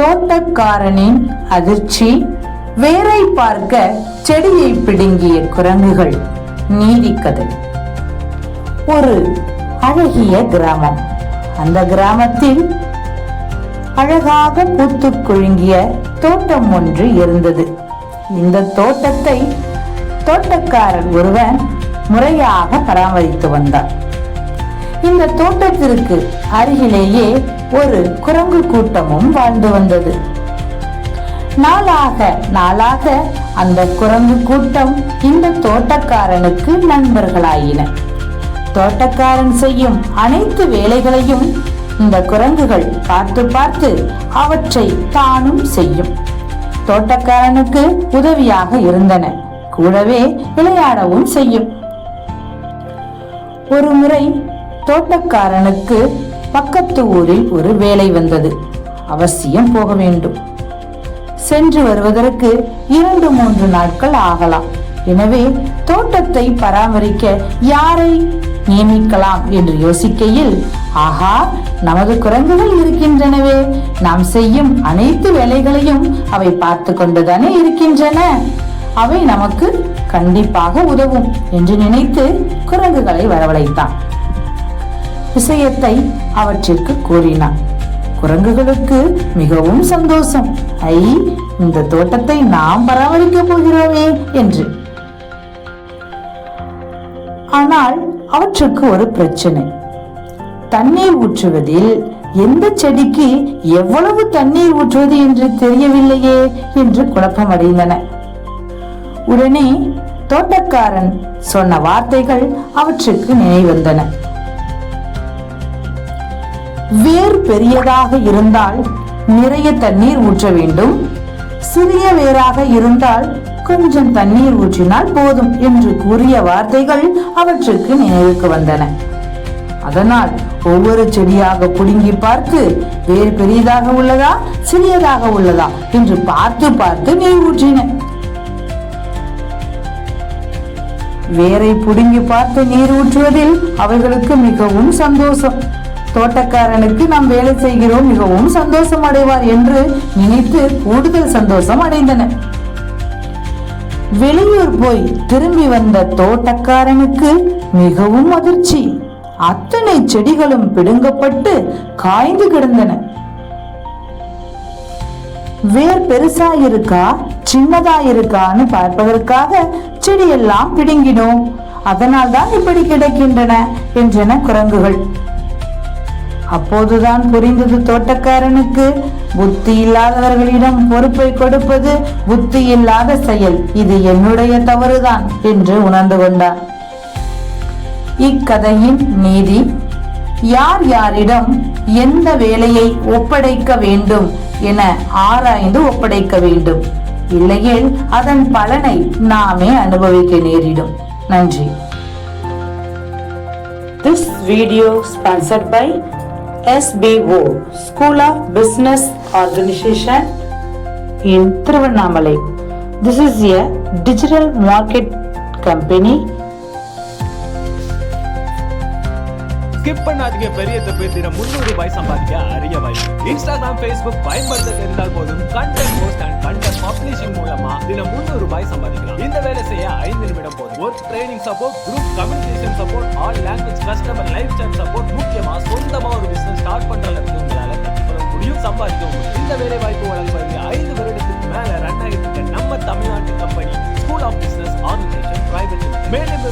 தோட்டக்காரனின் அதிர்ச்சி வேரை பார்க்க செடியை பிடுங்கிய குரங்குகள் நீதிக்கதை ஒரு அழகிய கிராமம். அந்த கிராமத்தில் அழகாக பூத்து குழுங்கிய தோட்டம் ஒன்று இருந்தது. இந்த தோட்டத்தை தோட்டக்காரன் ஒருவன் முறையாக பராமரித்து வந்தார் இந்த தோட்டத்திற்கு அருகிலேயே ஒரு குரங்கு கூட்டமும் வாழ்ந்து வந்தது. நாளாக நாளாக அந்த குரங்கு கூட்டம் இந்த தோட்டக்காரனுக்கு நண்பர்களாயின. தோட்டக்காரன் செய்யும் அனைத்து வேலைகளையும் இந்த குரங்குகள் பார்த்து பார்த்து அவற்றை தானும் செய்யும். தோட்டக்காரனுக்கு உதவியாக இருந்தன. கூடவே விளையாடவும் செய்யும். ஒரு முறை தோட்டக்காரனுக்கு பக்கத்து ஊரில் ஒரு வேலை வந்தது. அவசியம் போக வேண்டும். சென்று வருவதற்கு இரண்டு மூன்று நாட்கள் ஆகலாம். எனவே தோட்டத்தை பராமரிக்க யாரை நியமிக்கலாம் என்று யோசிக்கையில் ஆஹா நமது குரங்குகள் இருக்கின்றனவே. நாம் செய்யும் அனைத்து வேலைகளையும் அவை பார்த்து கொண்டுதானே இருக்கின்றன. அவை நமக்கு கண்டிப்பாக உதவும் என்று நினைத்து குரங்குகளை வரவழைத்தான். விஷயத்தை அவற்றிற்கு கூறினான். குரங்குகளுக்கு மிகவும் சந்தோஷம். ஐ இந்த தோட்டத்தை நாம் பராமரிக்க போகிறோமே என்று. ஆனால் அவற்றுக்கு ஒரு பிரச்சனை. தண்ணீர் ஊற்றுவதில் எந்த செடிக்கு எவ்வளவு தண்ணீர் ஊற்றுவது என்று தெரியவில்லையே என்று குழப்பமடைந்தன. உடனே தோட்டக்காரன் சொன்ன வார்த்தைகள் அவற்றுக்கு நினைவந்தன. வேர் பெரியதாக இருந்தால் நிறைய தண்ணீர் ஊற்ற வேண்டும். சிறிய வேராக இருந்தால் கொஞ்சம் தண்ணீர் ஊற்றினால் போதும் என்று கூறிய வார்த்தைகள் அவற்றுக்கு நினைவுக்கு வந்தன. அதனால் ஒவ்வொரு செடியாக புடுங்கி பார்த்து வேர் பெரியதாக உள்ளதா? சிறியதாக உள்ளதா? என்று பார்த்து பார்த்து நீர் ஊற்றின. வேரை புடுங்கி பார்த்து நீர் ஊற்றுவதில் அவைகளுக்கு மிகவும் சந்தோஷம். தோட்டக்காரனுக்கு நாம் வேலை செய்கிறோம். மிகவும் சந்தோஷம் அடைவார் என்று நினைத்து கூடுதல் சந்தோஷம் அடைந்தன. வெளியூர் போய் திரும்பி வந்த தோட்டக்காரனுக்கு மிகவும் அதிர்ச்சி. அத்தனை செடிகளும் பிடுங்கப்பட்டு காய்ந்து கிடந்தன. வேர் பெருசா இருக்கா சின்னதா இருக்கான்னு பார்ப்பதற்காக செடியெல்லாம் பிடுங்கினோம். அதனால் தான் இப்படி கிடைக்கின்றன என்றன குரங்குகள். அப்போதுதான் புரிந்தது தோட்டக்காரனுக்கு. புத்தி இல்லாதவர்களிடம் பொறுப்பை கொடுப்பது புத்தி இல்லாத செயல். இது என்னுடைய தவறுதான் என்று உணர்ந்து கொண்டார் இக்கதையின் நீதி யார் யாரிடம் எந்த வேலையை ஒப்படைக்க வேண்டும் என ஆராய்ந்து ஒப்படைக்க வேண்டும். இல்லையேல் அதன் பலனை நாமே அனுபவிக்க நேரிடும். நன்றி. This video sponsored by SBO School of Business Organization in Tiruvannamalai. This is a digital market company skip பண்ணாதீங்க. பெரிய தப்பு தினம் முன்னூறு ரூபாய் சம்பாதிக்க அரிய வாய்ப்பு இன்ஸ்டாகிராம் ஃபேஸ்புக் பயன்படுத்த தெரிந்தால் போதும். Content post and content publishing மூலமா தினம் முன்னூறு ரூபாய் சம்பாதிக்கலாம். இந்த வேலை செய்ய ஐந்து நிமிடம் போதும். Work training support group communication support all language customer lifestyle support முக்கியமா சொந்தமா ஒரு பிசினஸ் ஸ்டார்ட் பண்றதுக்கு உங்களால கற்றுக்கொள்ள முடியும். சம்பாதிக்க முடியும் இந்த வேலை வாய்ப்பு வழங்குவது ஐந்து வருடத்துக்கு மேல ரன் ஆகிட்டு இருக்க நம்ம தமிழ்நாட்டு company school of business organization private மேலும்